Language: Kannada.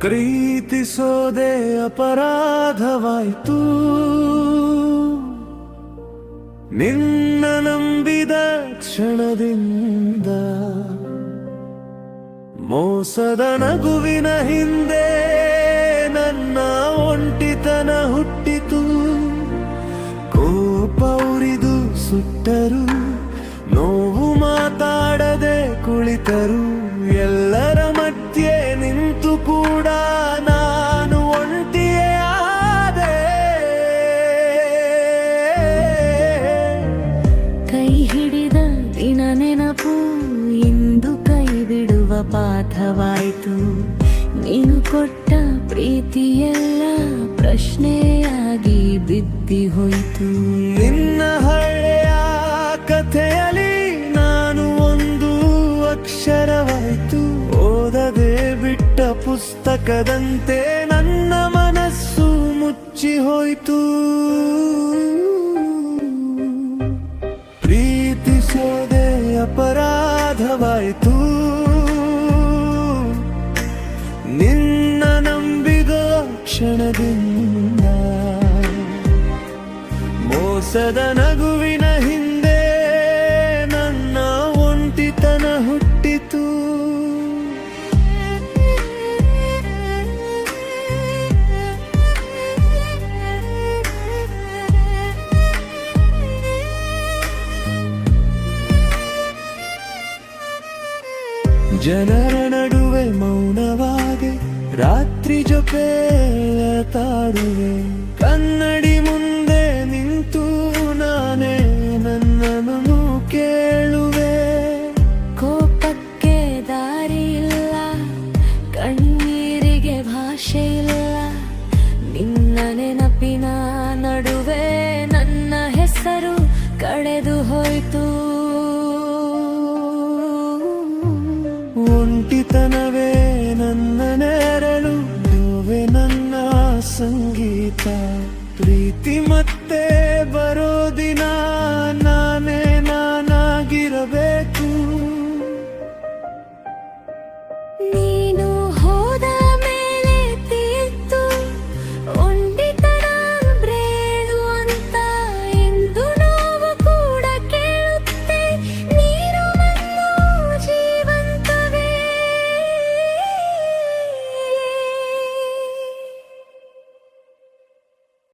ಪ್ರೀತಿಸೋದೆ ಅಪರಾಧವಾಯ್ತು. ನಿನ್ನ ನಂಬಿದ ಕ್ಷಣದಿಂದ ಮೋಸದ ನಗುವಿನ ಹಿಂದೆ ನನ್ನ ಒಂಟಿತನ ಹುಟ್ಟಿತು. ಕೋಪ ಉರಿದು ಸುಟ್ಟರು, ನೋವು ಮಾತಾಡದೆ ಕುಳಿತರು ಎಲ್ಲರ ಕೈ ಹಿಡಿದ ದಿನ ನೆನಪು ಇಂದು ಕೈ ಬಿಡುವ ಪಾಠವಾಯಿತು. ನೀನು ಕೊಟ್ಟ ಪ್ರೀತಿಯೆಲ್ಲ ಪ್ರಶ್ನೆಯಾಗಿ ಬಿದ್ದಿ ಹೋಯಿತು. ನಿನ್ನ ಹಳೆಯ ಕಥೆಯಲ್ಲಿ ನಾನು ಒಂದು ಅಕ್ಷರವಾಯಿತು. ಓದದೆ ಬಿಟ್ಟ ಪುಸ್ತಕದಂತೆ ನನ್ನ ಮನಸ್ಸು ಮುಚ್ಚಿ ಹೋಯಿತು ಅಪರಾಧವಾಯಿತು. ನಿನ್ನ ನಂಬಿದ ಕ್ಷಣದಿಂದ ಮೋಸದ ನಗುವಿನ ಜನರ ನಡುವೆ ಮೌನವಾಗಿ ರಾತ್ರಿ ಜೊತೆ ತಾಡುವೆ ಕನ್ನಡಿ ಮುಂದೆ ನಿಂತು ನಾನೇ ಸಂಗೀತ ಪ್ರೀತಿ ಮತ್ತೆ